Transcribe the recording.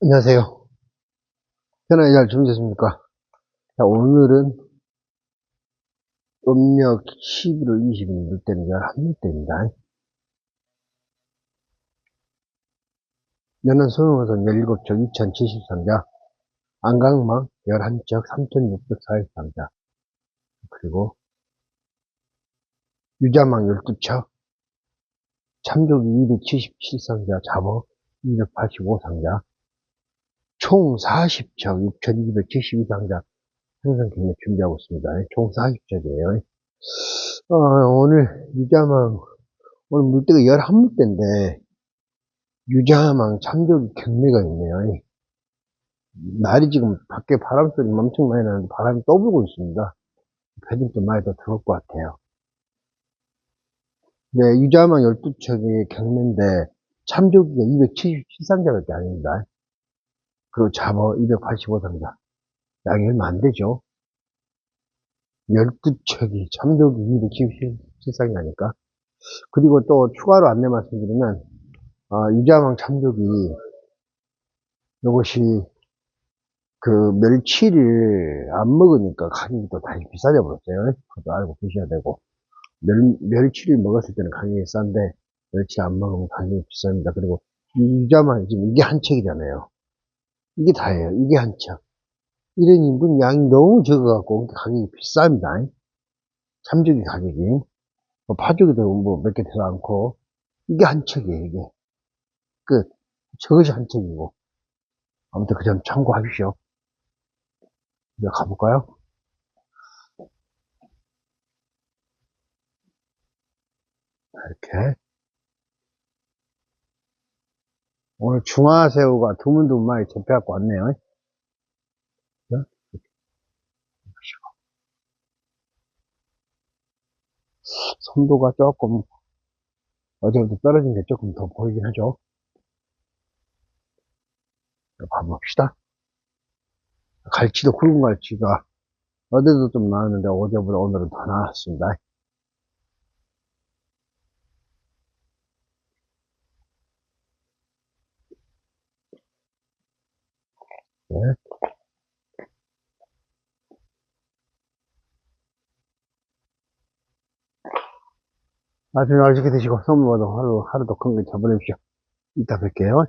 안녕하세요. 편하게 잘 주무셨습니까? 자, 오늘은 음력 11월 20일 물때는 11물때입니다. 연은 소용호선 17척 2073자, 안강망 11척 3641상자, 그리고 유자망 12척, 참조기 277상자, 잡어 285상자, 총 40척 6,272상자 생산 경매 준비하고 있습니다. 총 40척이에요. 어, 오늘 유자망, 오늘 물때가 11물때인데, 유자망 참조기 경매가 있네요. 날이 지금 밖에 바람 소리 엄청 많이 나는데 바람이 또 불고 있습니다. 좀 많이 더 들어올 것 같아요. 네, 유자망 12척의 경매인데, 참조기가 277상자밖에 아닙니다. 그리고 잡어 285상자. 양이 얼마 안 되죠. 12척이 참조기 277상이 나니까. 그리고 또 추가로 안내 말씀드리면, 어, 유자망 참조기, 이것이 그 멸치를 안 먹으니까 가격이 또 다시 비싸져 버렸어요. 그것도 알고 계셔야 되고. 멸, 멸치를 먹었을 때는 가격이 싼데, 멸치 안 먹으면 가격이 비쌉니다. 그리고 유자망, 지금 이게 한 척이잖아요. 이게 다예요. 이게 한 척. 이런 인분 양이 너무 적어갖고 가격이 비쌉니다. 참조기 가격이. 뭐 파조기도 뭐몇개 되지 않고 이게 한 척이에요. 이게 끝. 저것이 한 척이고. 아무튼 그 점 참고하십시오. 이제 가볼까요? 이렇게. 오늘 중화새우가 두문두문많이 접해갖고 왔네요. 손도가 조금 어제부터 떨어진 게 조금 더 보이긴 하죠. 가봅시다. 갈치도 굵은 갈치가 어제도 좀 나왔는데 어제보다 오늘은 더 나왔습니다. 아주 맛있게 드시고 선물도 하루, 하루도 큰거 잡아내십시오. 이따 뵐게요.